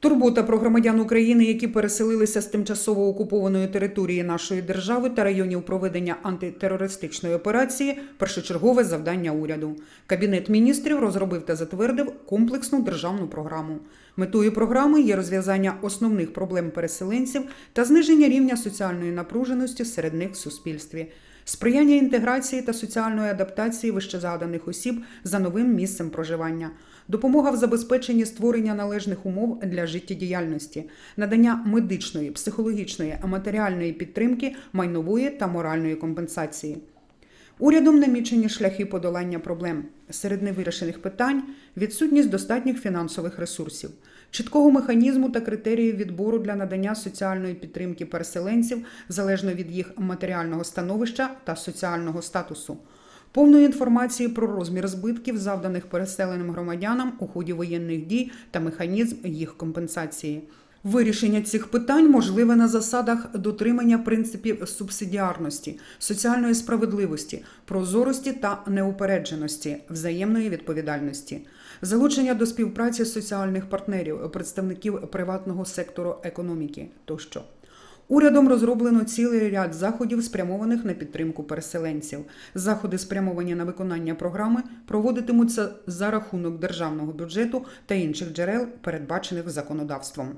Турбота про громадян України, які переселилися з тимчасово окупованої території нашої держави та районів проведення антитерористичної операції першочергове завдання уряду. Кабінет міністрів розробив та затвердив комплексну державну програму. Метою програми є розв'язання основних проблем переселенців та зниження рівня соціальної напруженості серед них в суспільстві. Сприяння інтеграції та соціальної адаптації вищезгаданих осіб за новим місцем проживання, допомога в забезпеченні створення належних умов для життєдіяльності, надання медичної, психологічної, матеріальної підтримки, майнової та моральної компенсації. Урядом намічені шляхи подолання проблем. Серед невирішених питань відсутність достатніх фінансових ресурсів, чіткого механізму та критеріїв відбору для надання соціальної підтримки переселенців залежно від їх матеріального становища та соціального статусу, повної інформації про розмір збитків, завданих переселеним громадянам у ході воєнних дій та механізм їх компенсації. Вирішення цих питань можливе на засадах дотримання принципів субсидіарності, соціальної справедливості, прозорості та неупередженості, взаємної відповідальності, залучення до співпраці соціальних партнерів, представників приватного сектору економіки тощо. Урядом розроблено цілий ряд заходів, спрямованих на підтримку переселенців. Заходи, спрямовані на виконання програми, проводитимуться за рахунок державного бюджету та інших джерел, передбачених законодавством.